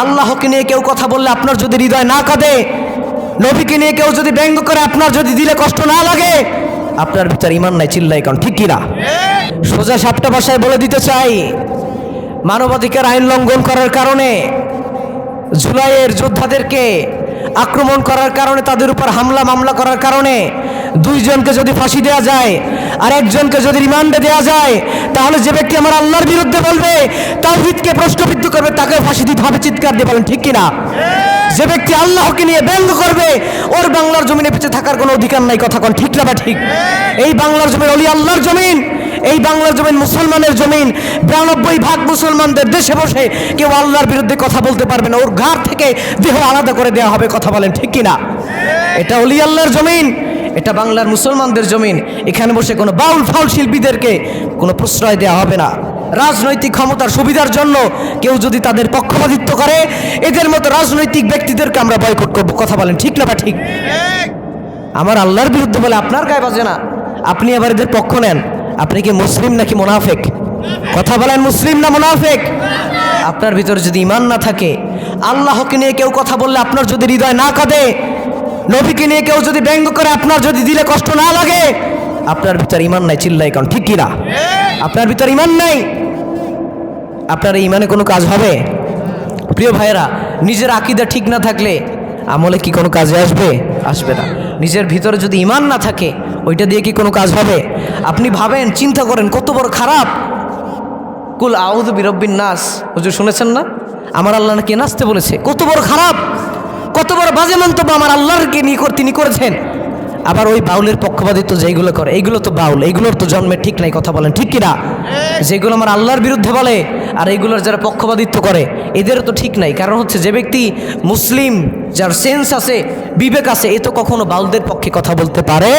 আল্লাহকে নিয়ে কেউ কথা বললে আপনার যদি হৃদয় না কাঁদে, নবীকে নিয়ে কেউ যদি ব্যঙ্গ করে আপনার যদি দিলে কষ্ট না লাগে, আপনার ভিতর ইমান নাই চিল্লাই কারণ ঠিক কিনা? সোজা সাপটা ভাষায় বলে দিতে চাই, মানবাধিকার আইন লঙ্ঘন করার কারণে, জুলাইয়ের যোদ্ধাদেরকে আক্রমণ করার কারণে, তাদের উপর হামলা মামলা করার কারণে দুইজনকে যদি ফাঁসি দেওয়া যায়, আর একজনকে যদি রিমান্ডে দেওয়া যায়, তাহলে যে ব্যক্তি আমার আল্লাহর বিরুদ্ধে বলবে, তাওহিদকে প্রশ্নবিদ্ধ করবে তাকে ফাঁসি দিতে হবে, চিৎকার দিয়ে বলেন, ঠিক কিনা যে ব্যক্তি আল্লাহকে নিয়ে ব্যঙ্গ করবে, ওর বাংলার জমিনে বেঁচে থাকার কোনো অধিকার নাই, কথা কোন, ঠিক না বা ঠিক? এই বাংলার জমিন অলি আল্লাহর জমিন, এই বাংলার জমিন মুসলমানের জমিন, বিরানব্বই ভাগ মুসলমানদের দেশে বসে কেউ আল্লাহর বিরুদ্ধে কথা বলতে পারবে না, ওর ঘাড় থেকে দেহ আলাদা করে দেওয়া হবে, কথা বলেন, ঠিক কিনা এটা অলি আল্লাহর জমিন এটা বাংলার মুসলমানদের জমিন। এখানে বসে কোনো বাউল ফাউল শিল্পীদেরকে কোনো প্রশ্রয় দেওয়া হবে না। রাজনৈতিক ক্ষমতার সুবিধার জন্য কেউ যদি তাদের পক্ষপাতিত্ব করে, এদের মতো রাজনৈতিক ব্যক্তিদেরকে আমরা বয়কট করব। কথা বলেন, ঠিক না বা ঠিক? আমার আল্লাহর বিরুদ্ধে বলে আপনার গায়ে বাজে না। আপনি আবার এদের পক্ষ নেন। আপনি কি মুসলিম নাকি মোনাফেক? কথা বলেন, মুসলিম না মোনাফেক? আপনার ভিতরে যদি ইমান না থাকে, আল্লাহকে নিয়ে কেউ কথা বললে আপনার যদি হৃদয় না কাঁদে নবীকে নিয়ে কেউ যদি ব্যঙ্গ করে, আপনার যদি দিলে কষ্ট না লাগে, আপনার ভিতর ইমান নাই চিল্লাই কারণ ঠিক কিনা? আপনার ভিতর ইমান নাই, আপনার ইমানে কোনো কাজ হবে? প্রিয় ভাইয়েরা, নিজের আকিদা ঠিক না থাকলে আমলে কি কোনো কাজে আসবে? আসবে না। নিজের ভিতরে যদি ইমান না থাকে, ওইটা দিয়ে কি কোনো কাজ হবে? আপনি ভাবেন, চিন্তা করেন, কত বড় খারাপ। কুল আউদ বিরব্বিন নাস। হুজুর শুনেছেন না? আমার আল্লাহ নাকি নাচতে বলেছে, কত বড় খারাপ। কত বড় বাজে মন্তব্য আমার আল্লাহরকে নিয়ে তিনি করেছেন। আবার ওই বাউলের পক্ষপাতিত্ব যেগুলো করে, এইগুলো তো বাউল, এইগুলোর তো জন্মে ঠিক নাই কথা বলেন, ঠিক কিনা? যেগুলো আমার আল্লাহর বিরুদ্ধে বলে, আর এইগুলোর যারা পক্ষপাতিত্ব করে এদের তো ঠিক নাই। কারণ হচ্ছে যে ব্যক্তি মুসলিম, যার সেন্স আছে, বিবেক আছে, এ তো কখনো বাউলদের পক্ষে কথা বলতে পারে।